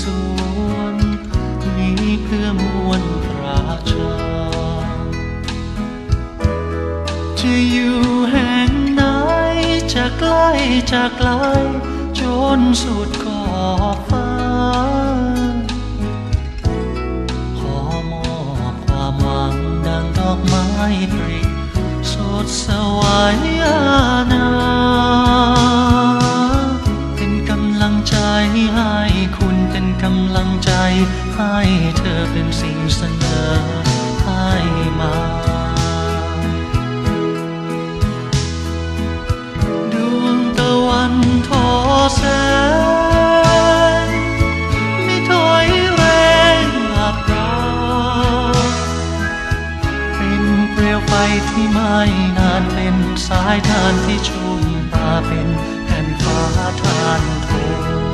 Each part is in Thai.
สวน นี้เพื่อมวลราชา จะอยู่แห่งไหนจะใกล้จะไกลจนสุดขอบฟ้า ไม่นานเป็นสายทานที่ชุ่มตาเป็นแผ่นฟ้าทานทน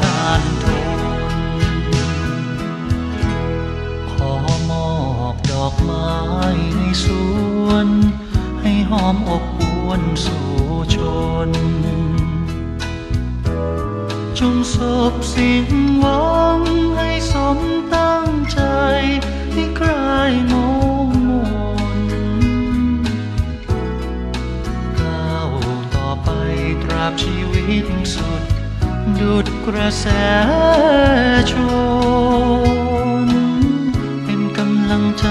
ทานทนขอมอบดอกไม้ในสวน ให้หอมอบอวนสู่ชน จงสบสิ่งหวังให้สมตั้งใจให้คลายโมมนก้าวต่อไปตราบชีวิตสุด ดุดกระแสชนเป็นกำลังใจ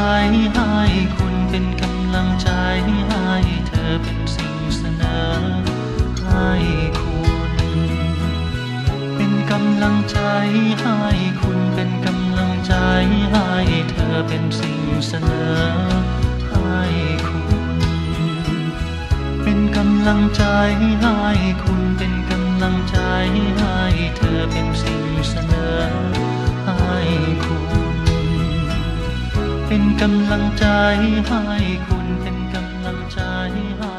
ให้คุณเป็นกำลังใจให้เธอเป็นสิ่งเสนอให้คุณเป็นกำลังใจให้คุณเป็นกำลังใจให้เธอเป็นสิ่งเสนอให้คุณ เป็นกำลังใจให้คุณำลังใจให้เธอเป็นสิ่งเสนอให้คุณ เป็นกำลังใจให้คุณเป็นกำลังใจให้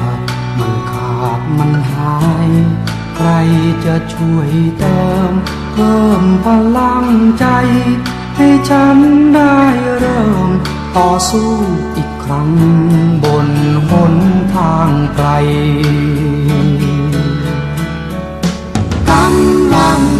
มันหาย ใครจะช่วยเติม เพิ่มพลังใจ ให้ฉันได้เริ่ม ต่อสู้อีกครั้งบนหนทางไกลกำลัง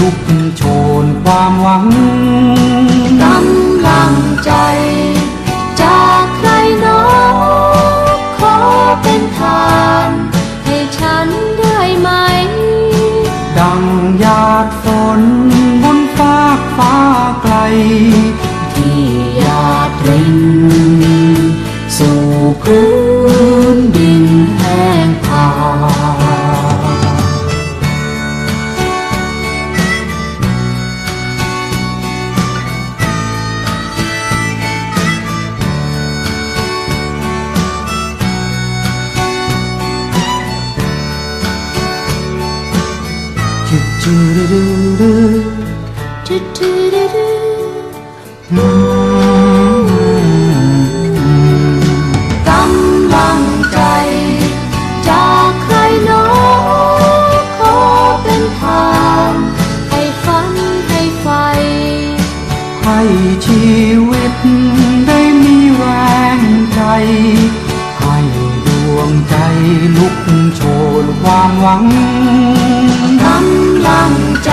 ลุกโชนความหวัง กำลังใจ จากใครหนอขอเป็นทานให้ฝันให้ไฟ ให้ชีวิตได้มีแรงใจ ให้ดวงใจ ลุกโชนความหวังน้ำลังใจ